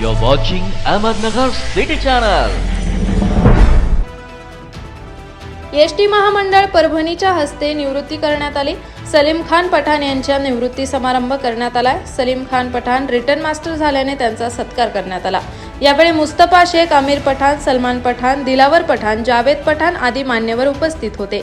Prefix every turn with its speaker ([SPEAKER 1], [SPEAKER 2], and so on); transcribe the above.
[SPEAKER 1] You're watching Ahmednagar City Channel.
[SPEAKER 2] S T महामंडळ परभणीच्या हस्ते निवृत्ती करण्यात आली. सलीम खान पठाण यांच्या निवृत्ती समारंभ करण्यात आला सलीम खान पठाण रिटर्न मास्टर झाल्याने त्यांचा सत्कार करण्यात आला. यावेळी मुस्तफा शेख आमिर पठाण सलमान पठाण दिलावर पठाण जावेद पठाण आदी मान्यवर उपस्थित होते.